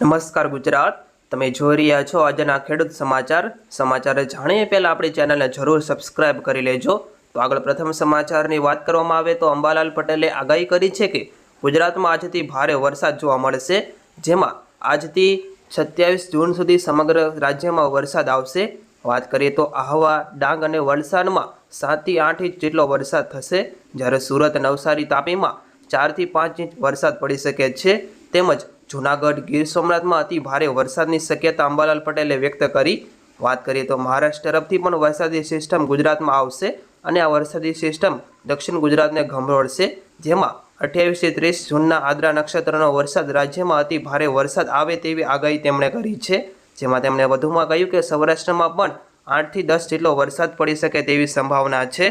નમસ્કાર ગુજરાત, તમે જોઈ રહ્યા છો આજના ખેડૂત સમાચાર. સમાચાર જાણીએ પહેલાં આપણી ચેનલને જરૂર સબસ્ક્રાઇબ કરી લેજો. તો આગળ પ્રથમ સમાચારની વાત કરવામાં આવે તો અંબાલાલ પટેલે આગાહી કરી છે કે ગુજરાતમાં આજથી ભારે વરસાદ જોવા મળશે, જેમાં આજથી સત્યાવીસ જૂન સુધી સમગ્ર રાજ્યમાં વરસાદ આવશે. વાત કરીએ તો આહવા, ડાંગ અને વલસાડમાં સાતથી આઠ ઇંચ જેટલો વરસાદ થશે. જ્યારે સુરત, નવસારી તાપીમાં ચારથી પાંચ ઇંચ વરસાદ પડી શકે છે. તેમજ જૂનાગઢ ગીર સોમનાથમાં અતિ ભારે વરસાદની શક્યતા અંબાલાલ પટેલે વ્યક્ત કરી. વાત કરીએ તો મહારાષ્ટ્ર તરફથી પણ વરસાદી સિસ્ટમ ગુજરાતમાં આવશે અને આ વરસાદી સિસ્ટમ દક્ષિણ ગુજરાતને ગમરોળશે જેમાં અઠ્યાવીસથી ત્રીસ જૂનના આદ્રા નક્ષત્રનો વરસાદ રાજ્યમાં અતિ ભારે વરસાદ આવે તેવી આગાહી તેમણે કરી છે. જેમાં તેમણે વધુમાં કહ્યું કે સૌરાષ્ટ્રમાં પણ આઠથી દસ જેટલો વરસાદ પડી શકે તેવી સંભાવના છે.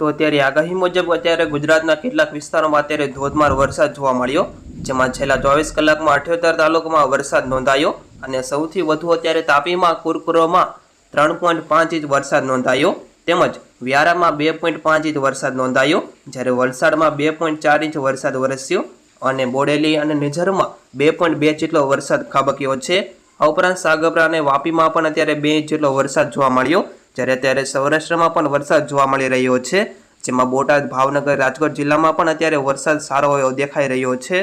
તો અત્યારે આગાહી મુજબ અત્યારે ગુજરાતના કેટલાક વિસ્તારોમાં અત્યારે ધોધમાર વરસાદ જોવા મળ્યો. જેમાં છેલ્લા ચોવીસ કલાકમાં અઠ્યોતેર તાલુકામાં વરસાદ નોંધાયો અને સૌથી વધુ અત્યારે તાપીમાં, કુરકુરોમાં ત્રણ પોઈન્ટ પાંચ ઇંચ વરસાદ નોંધાયો. તેમજ વ્યારામાં બે પોઈન્ટ પાંચ ઇંચ વરસાદ નોંધાયો. જ્યારે વલસાડમાં બે પોઈન્ટ ચાર ઇંચ વરસાદ વરસ્યો અને બોડેલી અને નિઝરમાં બે પોઈન્ટ બે જેટલો વરસાદ ખાબક્યો છે. આ ઉપરાંત સાગપરા અને વાપીમાં પણ અત્યારે બે ઇંચ જેટલો વરસાદ જોવા મળ્યો. જ્યારે અત્યારે સૌરાષ્ટ્રમાં પણ વરસાદ જોવા મળી રહ્યો છે. જેમાં બોટાદ, ભાવનગર, રાજકોટ જિલ્લામાં પણ અત્યારે વરસાદ સારો એવો દેખાઈ રહ્યો છે.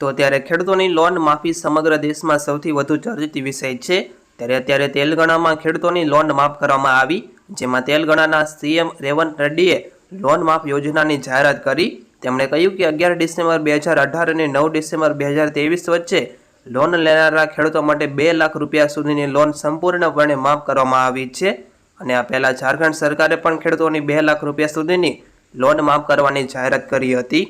તો ત્યારે ખેડૂતોની લોન માફી સમગ્ર દેશમાં સૌથી વધુ ચર્ચિત વિષય છે. ત્યારે અત્યારે તેલંગાણામાં ખેડૂતોની લોન માફ કરવામાં આવી, જેમાં તેલંગાણાના સીએમ રેવંત રેડ્ડીએ લોન માફ યોજનાની જાહેરાત કરી. તેમણે કહ્યું કે અગિયાર ડિસેમ્બર બે હજાર અઢાર અને નવ ડિસેમ્બર બે હજાર ત્રેવીસ વચ્ચે લોન લેનારા ખેડૂતો માટે બે લાખ રૂપિયા સુધીની લોન સંપૂર્ણપણે માફ કરવામાં આવી છે. અને આ પહેલાં ઝારખંડ સરકારે પણ ખેડૂતોની બે લાખ રૂપિયા સુધીની લોન માફ કરવાની જાહેરાત કરી હતી.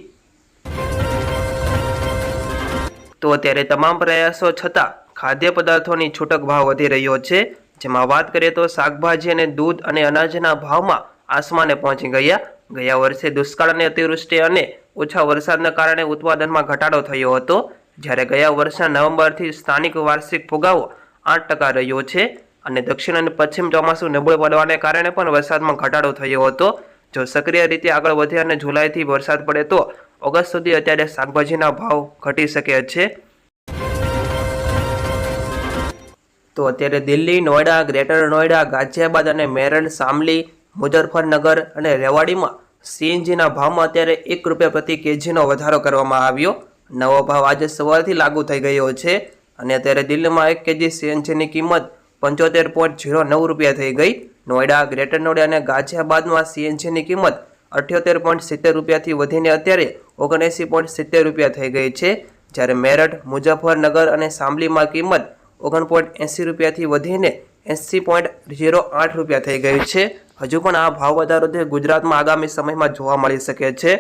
તો અત્યારે તમામ પ્રયાસો છતાં ખાદ્ય પદાર્થોની છૂટક ભાવ વધી રહ્યો છે. જેમાં વાત કરીએ તો શાકભાજી અને દૂધ અને અનાજના ભાવમાં આસમાને પહોંચી ગયા. ગયા વર્ષે દુષ્કાળ અને અતિવૃષ્ટિ અને ઓછા વરસાદના કારણે ઉત્પાદનમાં ઘટાડો થયો હતો. જ્યારે ગયા વર્ષના નવેમ્બરથી સ્થાનિક વાર્ષિક ફુગાવો આઠ ટકા રહ્યો છે. અને દક્ષિણ અને પશ્ચિમ ચોમાસું નબળું પડવાને કારણે પણ વરસાદમાં ઘટાડો થયો હતો. જો સક્રિય રીતે આગળ વધે અને જુલાઈથી વરસાદ પડે તો ઓગસ્ટ સુધી અત્યારે શાકભાજીના ભાવ ઘટી શકે છે. તો અત્યારે દિલ્હી નોઈડા ગ્રેટર નોઈડા ગાઝિયાબાદ અને મેરઠ, સામલી, મુઝફ્ફરનગર અને રેવાડીમાં સીએનજીના ભાવમાં અત્યારે એક રૂપિયા પ્રતિ કેજીનો વધારો કરવામાં આવ્યો. નવો ભાવ આજે સવારથી લાગુ થઈ ગયો છે અને અત્યારે દિલ્હીમાં એક કેજી સીએનજીની કિંમત પંચોતેર પોઈન્ટ ઝીરો નવ રૂપિયા થઈ ગઈ. નોઈડા ગ્રેટર નોઈડા અને ગાઝિયાબાદમાં સીએનજીની કિંમત અઠ્યોતેર પોઈન્ટ સિત્તેર રૂપિયાથી વધીને અત્યારે ઓગણએંસી પોઈન્ટ સિત્તેર રૂપિયા થઈ ગઈ છે. જ્યારે મેરઠ, મુઝફ્ફરનગર અને સાંભલીમાં કિંમત ઓગણ પોઈન્ટ એંસી રૂપિયાથી વધીને એંસી પોઈન્ટ ઝીરો આઠ રૂપિયા થઈ ગઈ છે. હજુ પણ આ ભાવ વધારો તે ગુજરાતમાં આગામી સમયમાં જોવા મળી શકે છે.